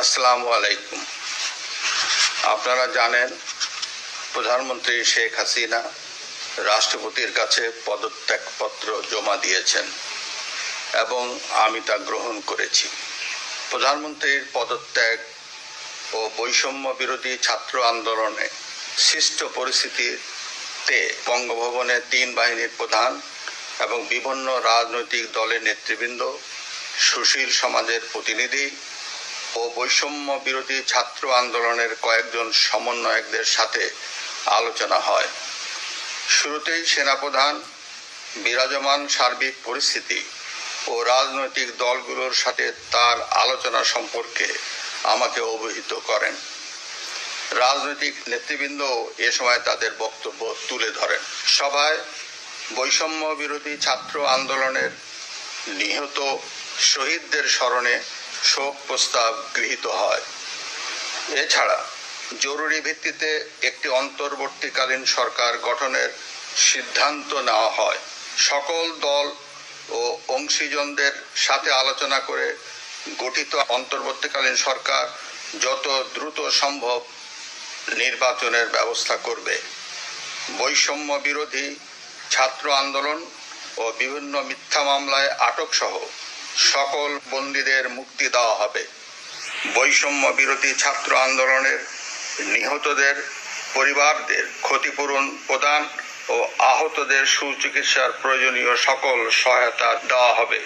আসসালামু আলাইকুম। আপনারা জানেন, প্রধানমন্ত্রী শেখ হাসিনা রাষ্ট্রপতির কাছে পদত্যাগপত্র জমা দিয়েছেন এবং আমি তা গ্রহণ করেছি। প্রধানমন্ত্রীর পদত্যাগ ও বৈষম্য বিরোধী ছাত্র আন্দোলনে সৃষ্ট পরিস্থিতিতে বঙ্গভবনে তিন বাহিনীর প্রধান এবং বিভিন্ন রাজনৈতিক দলের নেতৃবৃন্দ, সুশীল সমাজের প্রতিনিধি ও বৈষম্য বিরোধী ছাত্র আন্দোলনের কয়েকজন সমন্বয়কদের সাথে আলোচনা হয়। শুরুতেই সেনাপ্রধান, বিরাজমান সার্বিক পরিস্থিতি ও রাজনৈতিক দলগুলোর সাথে তার আলোচনা সম্পর্কে আমাকে অবহিত করেন। রাজনৈতিক নেতৃবৃন্দ এ সময় তাদের বক্তব্য তুলে ধরেন। সভায় বৈষম্য বিরোধী ছাত্র আন্দোলনের নিহত শহীদদের স্মরণে শোক প্রস্তাব গৃহীত হয়। এছাড়া জরুরি ভিত্তিতে একটি অন্তর্বর্তীকালীন সরকার গঠনের সিদ্ধান্ত নেওয়া হয়। সকল দল ও অংশীজনদের সাথে আলোচনা করে গঠিত অন্তর্বর্তীকালীন সরকার যত দ্রুত সম্ভব নির্বাচনের ব্যবস্থা করবে। বৈষম্য বিরোধী ছাত্র আন্দোলন ও বিভিন্ন মিথ্যা মামলায় আটক সহ সকল বন্দীদের মুক্তি দেওয়া হবে। বৈষম্য বিরোধী ছাত্র আন্দোলনের নিহতদের, পরিবারদের ক্ষতিপূরণ প্রদান ও আহতদের সুচিকিৎসার প্রয়োজনীয় সকল সহায়তা দেওয়া হবে।